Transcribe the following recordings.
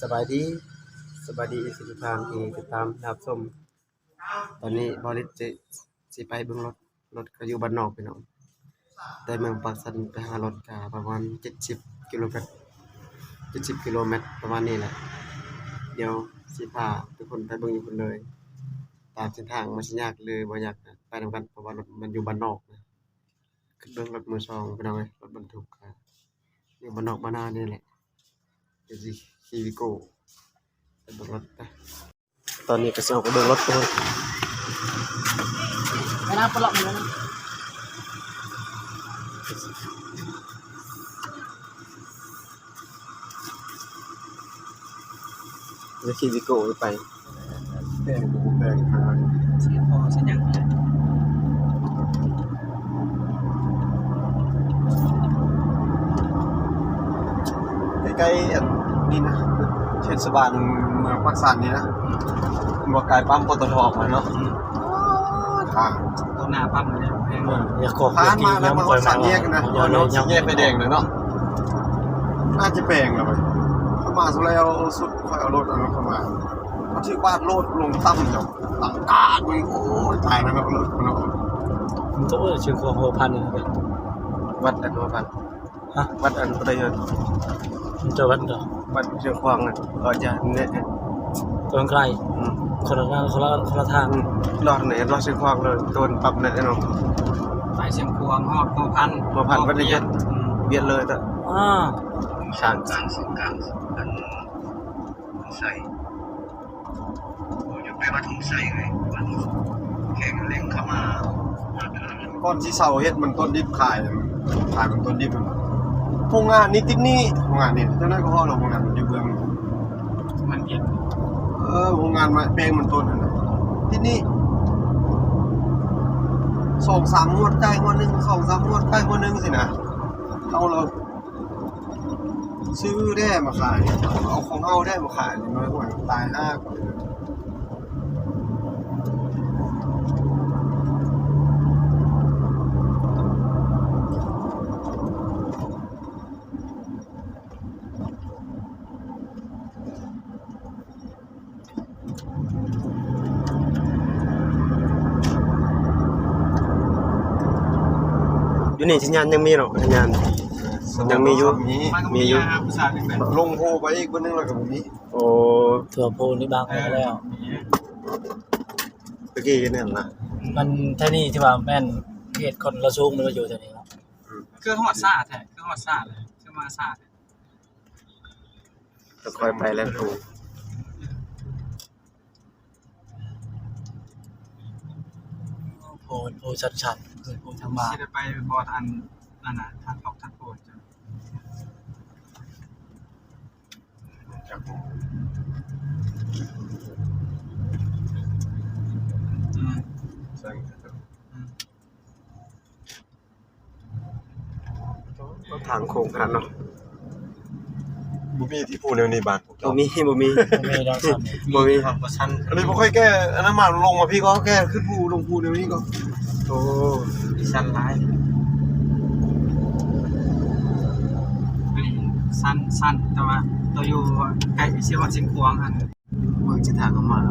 สบายดีสบายดีสิทุกท่านที่ติดตามรับชมตอนนี้บริษจะสิไปเบิ่งรถรถก็อยู่บ้านนอกพี่น้องแต่เมืองปากสันไปหารถก็ประมาณ70กิโลเมตร70กิโลเมตรประมาณนี้แหละ เดี๋ยวสิพาทุกคนไปเบิ่งอยู่พุ่นเลย ตามเส้นทางมันสิยากหรือบ่ยากนะไปนำกันเพราะว่ารถมันอยู่บ้านนอกนะคือเบิ่งรถมือสองพี่น้องเอ้ยรถบรรทุกอยู่บ้านนอกบ้านนานี่แหละเดี๋ยวสิ ขี่วิโก้ไปเบิ่งรถไปตอนนี้ก็สิออกไปเบิ่งรถตัวไม่น่าปลอกมันนะจะขี่วิโก้ไปแปลงกูแปลงทางเสียพอเสียยังไงใกล้ๆอันนี่นะเท ศบาลเมืองปักสันนี่นะบ่ไกลปั๊มปตทออกมาเนาะทางตัวหน้าปั๊มเลยแพงอยากขอผ่านมาแล้วมาปักสันแยกกันนะอย่าเนาะอย่าแยกไฟแดงเลยเนาะน่าจะแปลงแล้วไปเข้ามาสุดแล้วสุดค่อยเอารถเอารถเข้ามาเขาถือวาดโลดลงตั้มเจ้าตั้งกาดมันโอ้ยตายแล้วเนาะรถมันเนาะมันจะเออชื่อของหัวพันนี่นะวัดอันหัวพัน ฮะวัดอันประโยชน์มันจะวัดเหรอวัดเชียงควางอะก็จะเนี่ยตัวไกลอืมคนละคนละคนละทางอืมรอดไหนรอดเชียงควางเลยโดนปรับเนี่ยเนาะไปเชียงควงฮอดโพพันหัวพันวัดเยอะเวียนเลยแต่อ่าสามการสื่อการอันใส่ผมจะไปวัดทุ่งใส่ไงวัดแข่งเล่งเข้ามาก้อนที่เสาเฮ็ดมันต้นดิบขายขายมันต้นดิบมัน โรงงานนี่ติดนี่โรงงานนี่เจ้านั้นก็ฮอดโรงงานมันอยู่เบื้องมันเย็นเออโรงงานมาแปลงมันต้นนั่นน่ะที่นี่สองสามงวดใกล้งวดหนึ่งสองสามงวดใกล้งวดหนึ่งสินะเอาเราซื้อได้มาขายเอาของเอาได้มาขายน้อยกว่าตายห้ากว่า นี่สัญญาณยังมีหรอกสัญญาณ ยังมีอยู่ มีมันก็มีมีอยู่อาอุตสาหกรรมแบบลงโพไปอีกคนนึงแล้วกับมีโอ้ถั่วโพนี่บางไปแล้ว ตะกี้เนี่ยนะมันแท่นี่ที่ว่าแม่นเขตคนละซุงมันก็อยู่แถวนี้ครับเครื่องฮอดซาแท้เครื่องฮอดซาเลยเครื่องมาซาจะคอยไปแล้วครู โพโพชัดๆคือโพธรรมะที่จะไปบอทันนั่นน่ะทางออกทางโพจ้ะอืมทางโค้งขนาดเนาะ บุมีที่พูดแนวนี้บาทบ่มีบ่มีไม่ได้ทบ่มีความประชันอันนี้บ่ค่อยแก้อันนั้นมาลงมาพี่ก็แก้ขึ้นภูลงภูแนวนี้ก็โอ้สั้นร้ายอันนี้สั้นสั้นแต่ว่าตัวอยู่ใกล้เชียงวัดเชียงควางอันเมืองสิทางเข้ามาร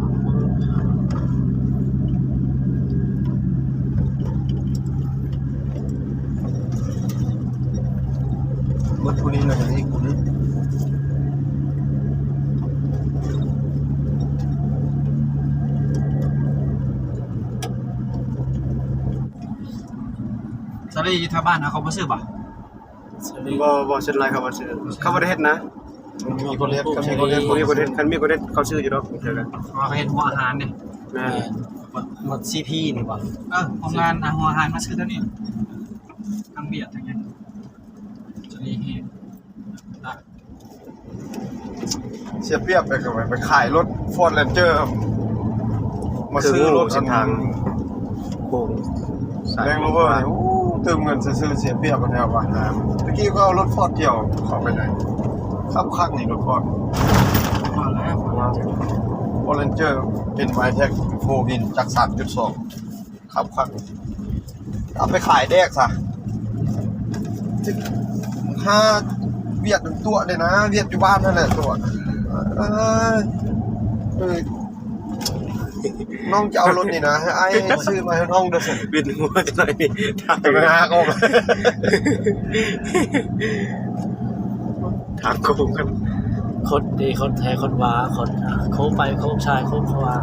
ถผู้นี้นะอีกผู้นี้ สลีอยู่แถวบ้านนะเขาบ่ซื้อบ่ำสลิงบ่บ่เช่นไรครับบ่ชื่อเขาบ่ได้เฮ็ดนะมีคนเรียกก็มีมีคนเรียกบ่มีคนเฮ็ดคันมีคนเฮ็ดเขาซื้ออยู่ดอกเดี๋ยวกันเพราะว่าเขาเห็นหัวอาหารเนี่ยแม่แม่นหมดซีพีนี่บ่เออโรงงานอาหัวอาหารมาซื้อเท่านี้ทั้งเบียดทั้งเงี้ยสลีเฮ็ดได้เสียเปรียบไปกับไปขายรถฟอร์ดแลนเจอร์มาซื้อรถเส้นทางโค้งสายแรงโรเวอร์เนี่ยโอ้ เติมเงินซื้อเสียเปรียบกันแถวบ้านน้ำตะกี้ก็เอารถฟอร์ดเกี่ยวขาไปไหนขับข้างนี่รถฟอร์ดพอแล้วพอแล้วฟอร์ดแลนเจอร์เป็นไวแท็กโฟวินจากสามจุดสองขับข้างเอาไปขายแดกซะถ้าเวียดตัวเลยนะ เวียดอยู่บ้านนั่นแหละตัวเอ้ยเอ้ย น้องจะเอารถนี่นะให้ไอ้ซื้อมาให้น้องเด้อสิบินหัวหน่อยทางแต่ก็หักออกทางโค้งกันคนดีคนแท้คนหวาคนอะโค้งไปโค้งชายโค้งขวา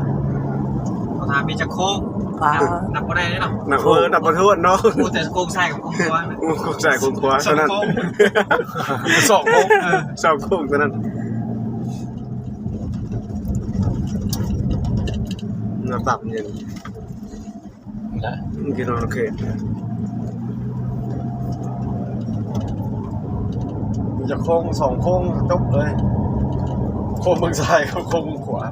เขาถามมีจะโค้งป้านับก็ได้เนาะหนักเวอร์หนักประทวดเนาะกูแต่โค้งใส่กับโค้งตัวนะโค้งใส่โค้งขวาเท่านั้นสองโค้งสองโค้งเท่านั้น น้ำตับเย็นได้กินโอเคมันจะโค้งสองโค้งจบเลย โค้งเมืองซ้ายกับโค้งเมืองขวา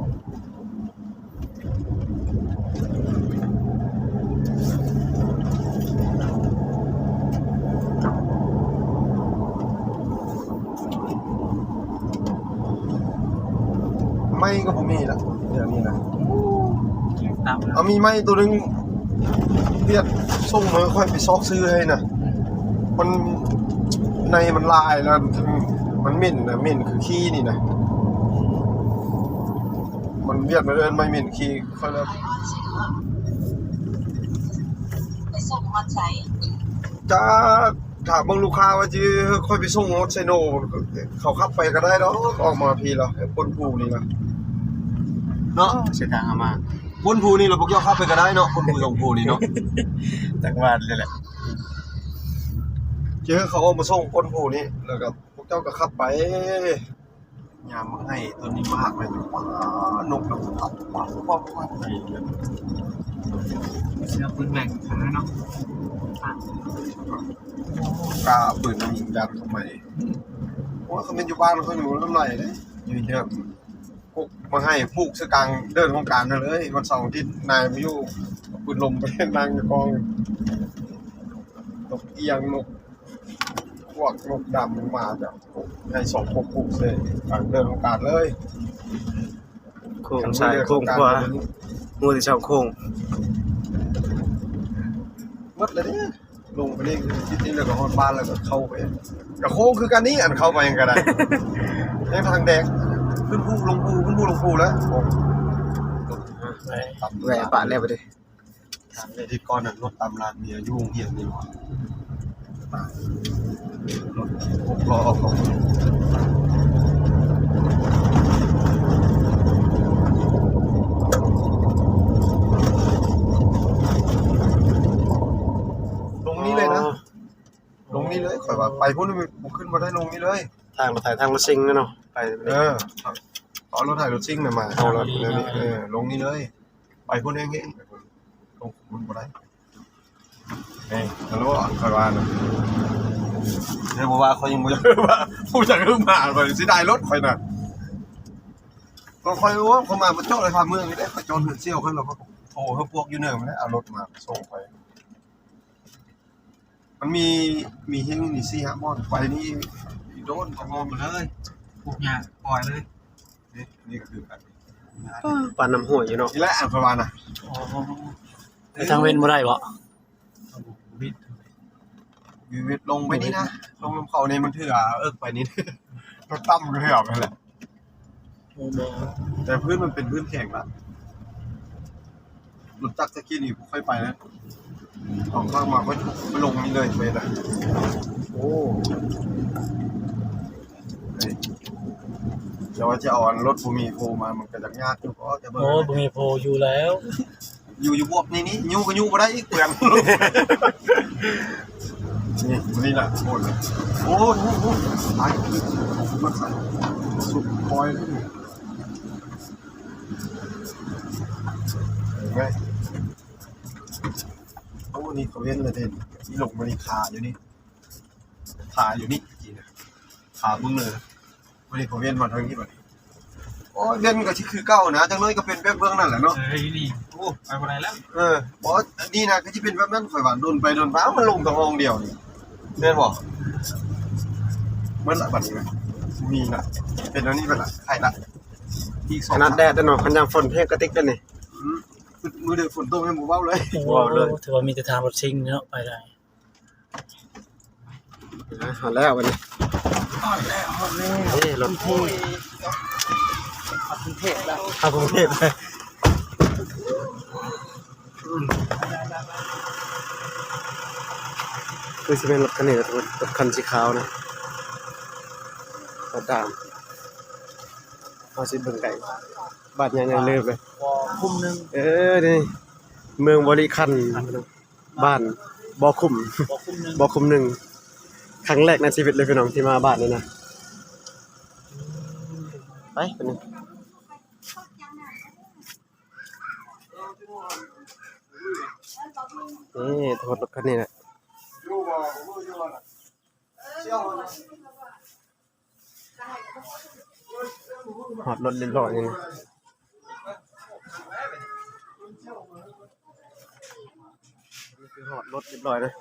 ไม่ก็ผมมีละเดี๋ยวนี้นะ ตา มแล้วเอามีไม้ตัวหนึงเรียกส่งมาค่อยไปซอกซื้อให้นะมันในมันลายแล้วมันเหม็นนะเหม็นคือขี้นี่นะมันเวียดมาเอินไม่เหม็นขี้ค่อยแล้วไปส่งมันใส่จะถามบางลูกค้าว่าจะค่อยไปส่งรถไซโนเขาขับไปก็ได้แล้วออกมาพีแล้วบนภูนี่นะเนาะเสียทางเอามา บนภูนี่เราพวกเจ้าขับไปก็ได้เนาะบนภูสองภูนี่เนาะจากบ้านเลยแหละเจอเขาเอามาส่งก้นผูนี่แล้วก็พวกเจ้าก็ขับไปยามมาให้ตัวนี้มากเลยว้านกแล้วปับปับปับปับไปเสื้อปืนแบ่งกันแล้วเนาะกล้าปืนยิงยันทำไมเพราะว่าเขาเป็นอยู่บ้านเขาอยู่น้ำไหลเลยอยู่เนี่ยพวก มาให้ผูกสกลางเดินของกรารเลยวันเสาร์อาทิตย์นายมาอยู่เอาปืนลมไปนั่งอยู่กองนกเอียงนกพวกนกดำมาจากให้สองพวกผูกเลยกลางเดินของกรารเลยโค้งซ้ายโค้งขวางูที่สองโค้งหมดเลยเนี่ยลงไปนี่ทิศนี้แล้วก็ฮอดบ้านแล้วก็เข้าไปกระโค้งคือการนี้อันเข้าไปยังก็ได้ในทางแดง ขึ้นภูลงภูขึ้นภูลงภูแล้วโอ้ไปตับแหวะปะแล้วไปดิทางในทิศก่อนน่ะรถตามลานเมียยุ่งเหียนนี่หว่ารถหกล้อของลงนี้เลยนะ ลงนี้เลยข่อยว่าไปพุ่นมันขึ้นมาได้ลงนี้เลย ทางรถไถทางรถซิงนะเนาะ ไปเออเอารถถ่ายรถซิ่งน่ะมาเอารถนี่นี่เออลงนี้เลย ไปพุ่นเองเองไปพุ่นลงมันบ่ได้เอ้ยฮัลโหลข่อยว่านะเดี๋ยวบอกว่าเขายังบ่อยากว่าผู้จักขึ้นมาข่อยสิได้รถข่อยน่ะก็ข่อยรู้ว่าเขามาบ่เจ้าเลยพาเมืองนี่ได้ข่อยจนเหือนเซี่ยวขึ้นแล้วก็โทรให้พวกอยู่เนิมได้เอารถมาส่งไปมันมีมีเฮงนี่สี่ห้าหมอนไปนี่โดนก็งอมไปเลย ปลูกหญ้าปล่อยเลยนี่นี่ก็คือกันปานน้ำหัวอยู่เนาะนี่แหละอันประมาณน่ะไปทางเว้นบ่ได้บ่บิดอยูวิทย์ลงไปนี่นะลงลำเขาในมันเถื่อเอิกไปนิดรถตั้มก็เถื่อไปแหละแต่พื้นมันเป็นพื้นแข็งละรถจักรสกีนี่ผมค่อยไปนะของข้างมาก็ไปลงนี่เลยไปนะโอ้ เฮ้ยเดี๋ยวว่าจะเอาอันรถภูมิโฟมามันก็จะยากอยู่ก็จะเบิโอ้ร์บ่มีโพอยู่แล้วอยู่อยู่พวกนี้นี่ยูก็ยูมาได้อีกเปลืองนี่นี่แหละโอ้ยโอ้ยโอ้ยโอ้ยตายมันใส่สุดคอยเลยนี่เห็นไหมโอ้นี่เขาเว้นเลยเด่นนี่ลงมานี่ขาอยู่นี่ขาอยู่นี่จริงนะขามึงเลย วันนี้เขาเว้นมาทางนี้บัดนี้โอ้ยเว้นก็ที่คือเก้านะจังเลยก็เป็นแบบเบื้องนั่นแหละเนาะ เฮ้ยนี่โอ้ไปบ่ได้แล้วเออบอกว่านี่นะก็จะเป็นแบบนั้นข่อยว่าโดนไปโดนมามันลงตรงห้องเดียวนี่เน่นบอกเมื่อละบัดนี้ไหมมีละเป็นอันนี้เป็นละใครละอีกสอขงนาดแดดเนาะคันยังฝนเพียงกระติกกันนี่อืมมือเดือดฝนตกให้หมู่เบ้าเลย โอ้ว้าวเลยถือว่ามีแต่ทางรถซิ่งเนาะไปได้นะเอาแล้ววันนี้ เฮ้ยรถโอ้ยเทพแล้วเข้ากรุงเทพเลยคือสิเป็นรถคันนี้นะทุกคนรถคันสีขาวนะรถดำเอาสิเบิ่งไก่บานยังยังลืมเลยวอคุ้มหนึงเออนี่เมืองบริคันบ้านบ่อคุ้มบ่อคุ้มหนึ่ง ครั้งแรกในชีวิตเลยพี่น้องที่มาบ้านนี้นะไปเป็นงนี่โทษรถคันนี้แหละหอดรถเรียบร้อยนี่นะนี่คือหอดรถเรียบร้อยนะ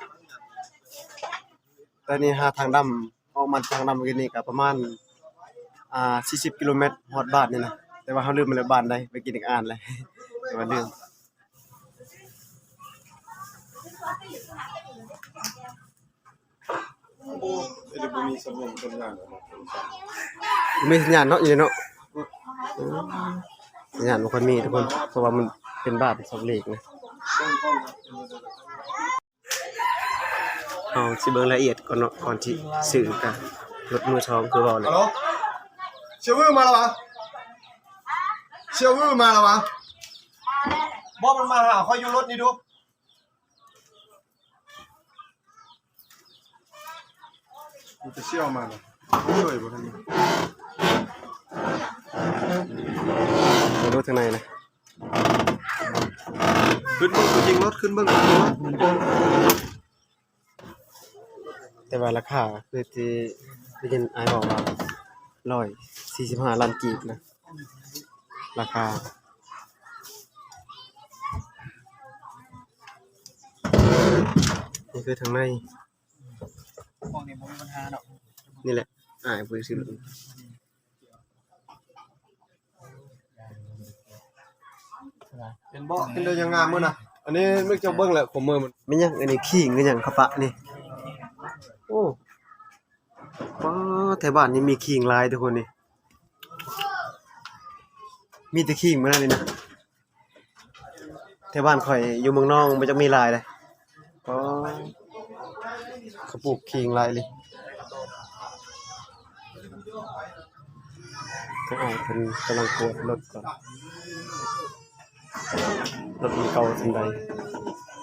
แต่นี่หาทางดำออกมาทางดำกันนี่ก็ประมาณอ่า40กิโลเมตรฮอดบ้านนี่นะแต่ว่าเฮาลืมมาแล้วบ้านใดไปกินอีกอ่านเลยแต่ว่าลืมมีสัญญาณเนาะอยู่เนาะอืมสัญญาณบ่ค่อยมีทุกคนเพราะว่ามันเป็นบ้านสองเหล็กนะ เอาสิเบิ่งรายละเอียดก่อนเนาะก่อนที่ซื้อกันรถมือทองคือเว้าเลยฮัลโหลเชียววือมาแล้ววะเชียววือมาแล้ววะบอกมันมาหาคอยอยู่รถนี่ดูมันจะเชี่ยวมาเลยช่วยบ่ทันไปดูทางในนะขึ้นเบิ่งตัวจริงรถขึ้นเบิ่งตัวจริงรถ แต่ว่าราคาคือที่ได้ยินอายบอกว่า145ล้านกีบนะ ราคานี่คือทางในมองนี่บ่มีปัญหาดอกนี่แหละอ่ายบริสุทธิ์เห็นบ่เห็นเดินยังงามมื้อน่ะอันนี้มึกจะเบิ่งแหละผมมือมันไม่ยังอันนี้ขิงก็ยังขะปะนี่ โอ้ป้าแถวบ้านนี้มีขิงลายทุกคนนี่ มีแต่ขิงมาแล้วนี่นะแถวบ้านข่อยอยู่เมืองนอกมันจะมีลายเลยอ๋อเขาปลูกขิงลายเลยก็เอาเป็นกำลังกวดรถก่อนรถมันเก่าสันใด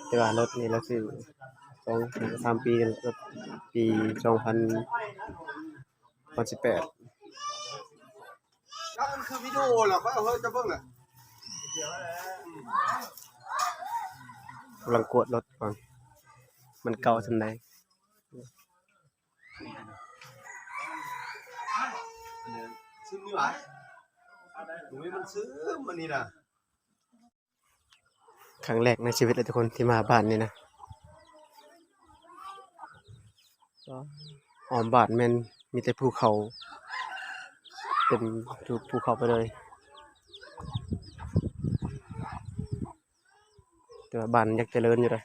แต่ว่ารถนี่เราซื้อ สองสามปีกันรถปีสองพันพันสิบแปดแล้วมันคือวิดีโอเหรอเขาเอาเฮ้ยจะเบิ่งแหละกำลังกวดรถก่อน มันเก่าสันใดซื้อมือหลายหนูมันซื้อมันนี่น่ะครั้งแรกในชีวิตเลยทุกคนที่มาบ้านนี่นะ ออมบานแมนมีแต่ภูเขา เป็นภูเขาไปเลยแต่ว่าบ้านอยากเจริญอยู่เลย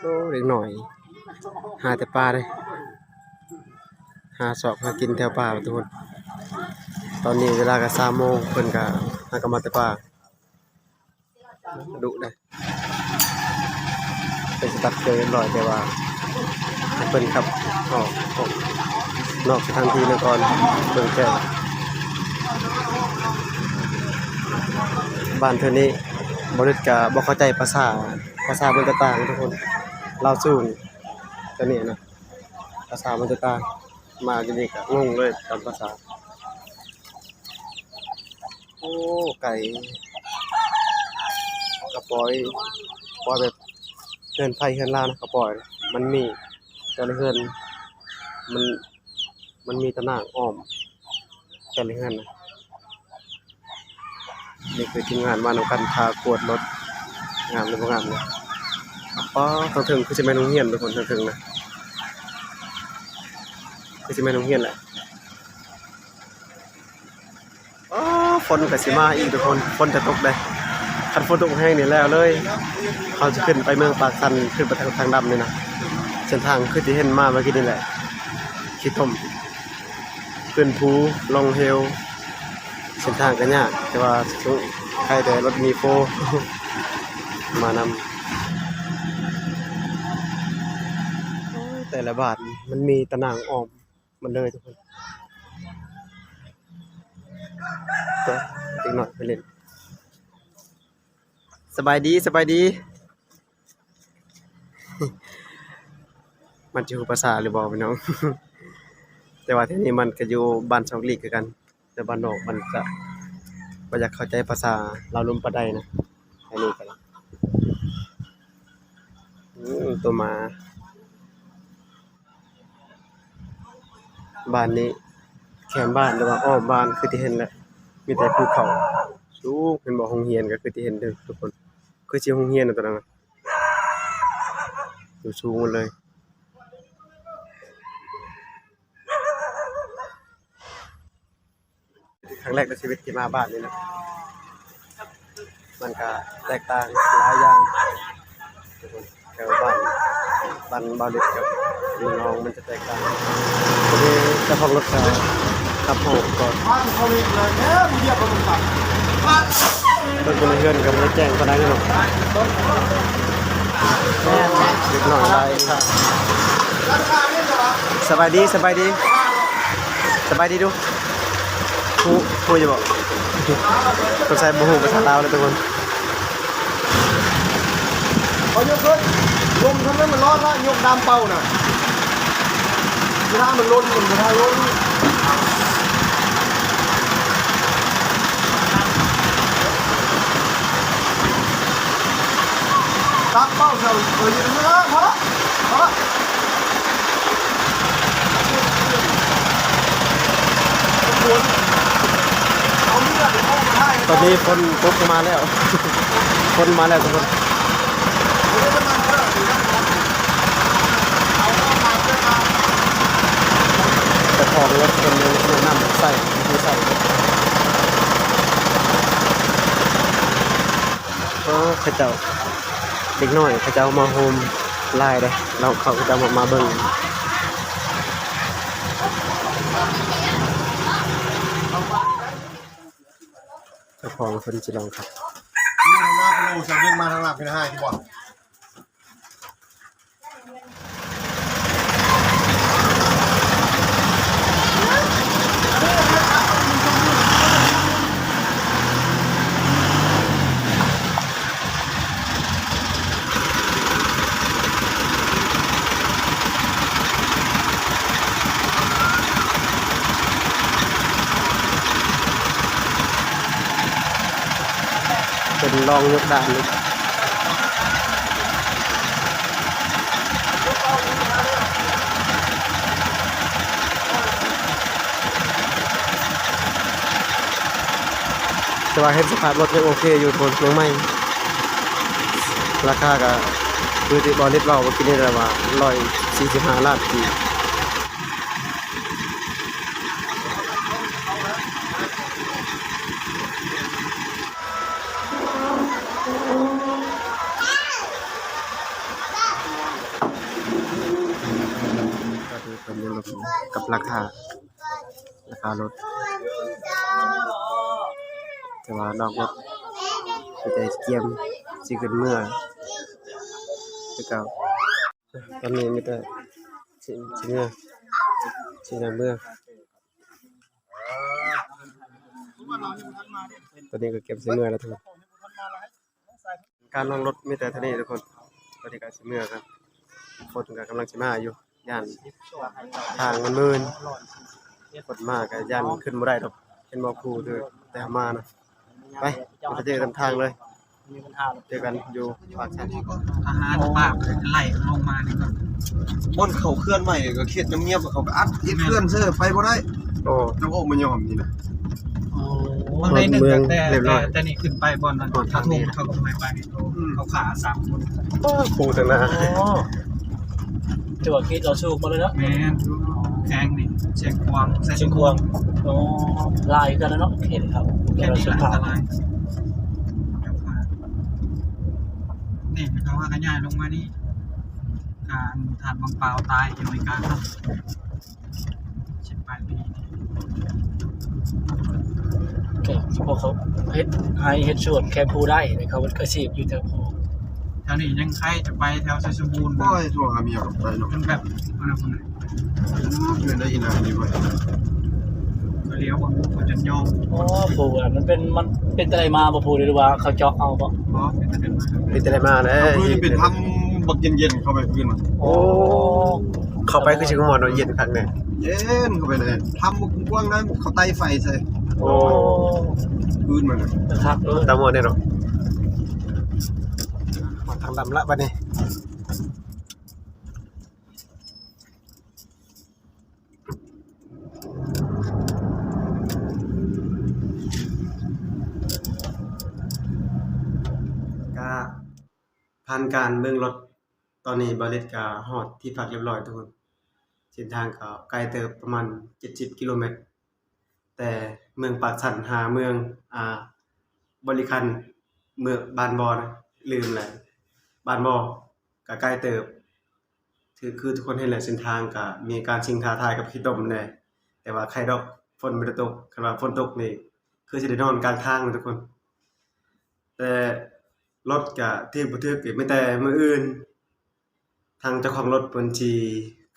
โอ้เด็กหน่อย หาแต่ปลาเลยหาสอบหากินแถวป่าทุกคนตอนนี้เวลาก็สามโมงเพิ่นก็หากนมาแต่ป่าดุได้ ไปสตัดเจอเรียบร้อยแต่ว่าเพิ่นขับออกออกนอกสถานที่แล้วก่อนเบิ่งแจ้งบ้านเธอนี้บ่ได้ก็บ่เข้าใจภาษาภาษามันจะต่างทุกคนเลาสูงตัวนี้นะภาษามันจะต่างมาที่นี่ก็งงเลยตามภาษา โอ้ไก่กระปอยปอยแบบ ฮือนไผเฮือนลาวนะกระปอยมันมีแต่ละเฮือนมันมันมีตะนางอ้อมแต่ละเฮือนนะนี่คือทีมงานมานำกันพากวดรถงามหรือบ่งามเนี่ยอ๋อทางถึงคือสิแม่นโรงเรียนทุกคนทางถึงนะคือสิแม่นโรงเรียนแหละอ๋อฝนก็สิมาอีกทุกคนฝนจะตกเลย คันฝนตกแห้งนี่แล้วเลยเขาจะขึ้นไปเมืองปากสันขึ้นไปทางทางดำนี่นะเส้นทางคือที่เห็นมาเมื่อกี้นี่แหละขี้ต้มขึ้นภูลงเฮลเส้นทางก็ยากแต่ว่าใครแต่รถมีโฟมานำแต่ละบาทมันมีตะนางออมมันเลยทุกคนก็อีกหน่อยไปเล่น สบายดีสบายดี มันจะหูภาษาหรือบอกพี่น้อง แต่ว่าที่นี่มันก็อยู่บ้านสองลีกกัน แต่บ้านนอกมันจะบ่อยากเข้าใจภาษาเราลุมปะไดนะอันนี้ก็อืมตัวมา บ้านนี้ แคมบ้านหรือว่าอ้อมบ้านคือที่เห็นแหละมีแต่ภูเขาสูงเป็นบ่อโรงเรียนก็คือที่เห็นเด้อทุกคน คือสิโรงเรียนนะตัวนั้นอยู่สูงหมดเลยครั้งแรกในชีวิตที่มาบ้านนี่นะมันก็แตกต่างหลายอย่างแต่ว่าบ้านบ้านบ้านเล็กกับพี่น้องมันจะแตกต่างทีนี้เจ้าของรถก็ขับโหกก่อนบ้านเขาเลยเลยแหมเหยียบมันตัดรถคน ในเพื่อนก็ไม่ได้แจ้งก็ได้หรอกเล็กหน่อยได้ค่ะสบายดีสบายดีสบายดีดูผู้ผู้จะบอกคนใช้บูฮูภาษาลาวเลยทุกคนเขายกขึ้นลมทำให้มันรอดละยกดามเป่าน่ะเวลามันล้นมันเวลาล้น ตักเป้าเสาเออยังไม่ละพอละพอละตอนนี้ฝนตกมาแล้วฝนมาแล้วทุกคนแต่ของรถคนนึงแนะนำใส่ที่ใส่ก็เขาเจ้า เด็กน้อยเขาเจ้ามาโฮมไล่เลยเราเขาจะมามาเบิ่งเจ้าของคนจิลองครับ นี่ทางหน้าพะโล้จะเรียกมาทางหลังเป็นห้าดีกว่า เป็นรองยกด้านเลยแต่ว่าเห็นสภาพรถยังโอเคอยู่ทนยังไม่ ราคาก็คือที่บอลเลิสเราเมื่อกี้นี่แหละว่าร้อยสี่สิบห้าล้านกี คือเป็นเรื่องกับราคา ราคารถแต่ว่านอกรถก็จะเกียมสิขึ้นเมื่อคือเก่าตอนนี้มีแต่สิสิเมื่อสิหน้าเมื่อตอนนี้ก็เก็บสิเมื่อแล้วทุกคนการลงรถมีแต่ท่านี้ทุกคนตอนนี้ก็สิเมื่อครับฝนก็กำลังสิมาอยู่ ย่านทางมันมืนฝนมากก็ย่านขึ้นบ่ได้ดอกเป็นบ่ครูคือแต่หามานะไปเราจะเจอกันทางเลยมีปัญหาเจอกันอยู่ปากชันทหารปากไล่ลงมานี่ก็บนเขาเคลื่อนใหม่ก็เครียดเงียบๆเขาก็อัดเฮ็ดเคลื่อนเสื้อไปบ่ได้โอ้น้ำอกมันยอมนี่นะบางในหนึ่งเมืองแต่เรียบร้แต่อยแต่นี่ขึ้นไปบนนั้นก่อนเขาทางนี้ทุ่งเขาก็ไม่ไปเขาเขาขาสามคนครูตั้งหน้าอ๋อ จังหวะคิดเราสู้มาเลยเนาะแมนแข้งนี่เชียงควางเส้นเชียงควงอ๋อลายกันแล้วเนาะเห็นครับแค่นี้แหละอัท้านยตรายนี่เขาว่ากันย้ายลงมานี่ การทานบางเปล่าตายอยู่ในการสิบแปดปีเก่งพวกเขาเฮ็ดให้เฮ็ดสวนแค่ผู้ได้แต่เขาเป็นอาชีพอยู่แต่ผู้แถ วนี้ยังใครจะไปแถวไซสมบูรณ์บ่อยทั่วหาเมียกับไปเนาะมันแบบอะไรพวกนั้นเงินได้อีนานนี่เว้ยก็เลี้ยวบางคนจะย่องอ๋อผู้อะมันเป็นมันเป็นอะไรมาบ่ผู้หรือว่าเขาเจาะเอาบ่เพราะเป็นเป็นมามีแต่ได้มาเลยเอาพื้นเป็นทำบักเย็นๆเข้าไปพื้นมันโอ้เข้าไปคือสิงหมอนเย็นคักแน่เย็นเข้าไปเลยทำบักกว้างๆนั้นเขาไต้ไฟใส่โอ้พื้นมันน่ะนะครับเออตามหมดเนี่ยเนาะมา ทางดำละบัดนี้ก็ผ่านการเบิ่งรถตอนนี้บริษก็ฮอดที่พักเรียบร้อยทุกคนเส้นทางก็ไกลเติบประมาณ 70 กิโลเมตร แต่เมืองปากสันหาเมืองอ่าบริคันเมืองบานบอนะลืมแล้ว บานบอก็ใกล้เติบถือคือทุกคนเห็นแหละเส้นทางก็มีการชิงท้าทายกับขี้ตมแน่แต่ว่าใครดอกฝนบ่ได้ตกคันว่าฝนตกนี่คือสิได้นอนกลางทางทุกคน แต่รถก็ถึกบ่ถึกก็มีแต่มื้ออื่น ทางเจ้าของรถเพิ่นสิ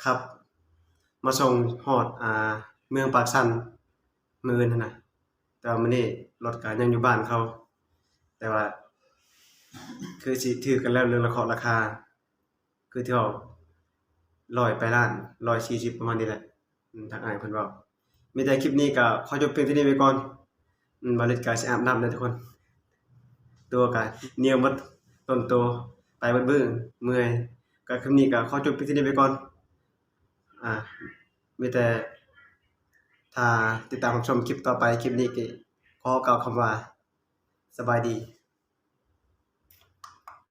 ขับ มาส่งฮอดอ่าเมืองปากสันมื้ออื่นหั้นน่ะแต่ว่ามื้อนี้รถก็ยังอยู่บ้านเขา แต่ว่า คือสิถือกันแล้วเรื่องราคาราคา คือที่เขาร้อยไปล้าน140ประมาณนี้แหละทางอ้ายเพิ่นเว้ามีแต่คลิปนี้ก็ขอจบเพียงเท่านี้ไว้ก่อนบ่ได้ก็สิอาบน้ำแล้วทุกคน ตัวก็เหนียวหมดต้นโตไปเบิดบื้อเมื่อยก็คลิปนี้ก็ขอจบเพียงเท่านี้ไว้ก่อน อ่ามีแต่ถ้าติดตามชมคลิปต่อไปคลิปนี้ก็ขอกล่าวคำว่าสบายดี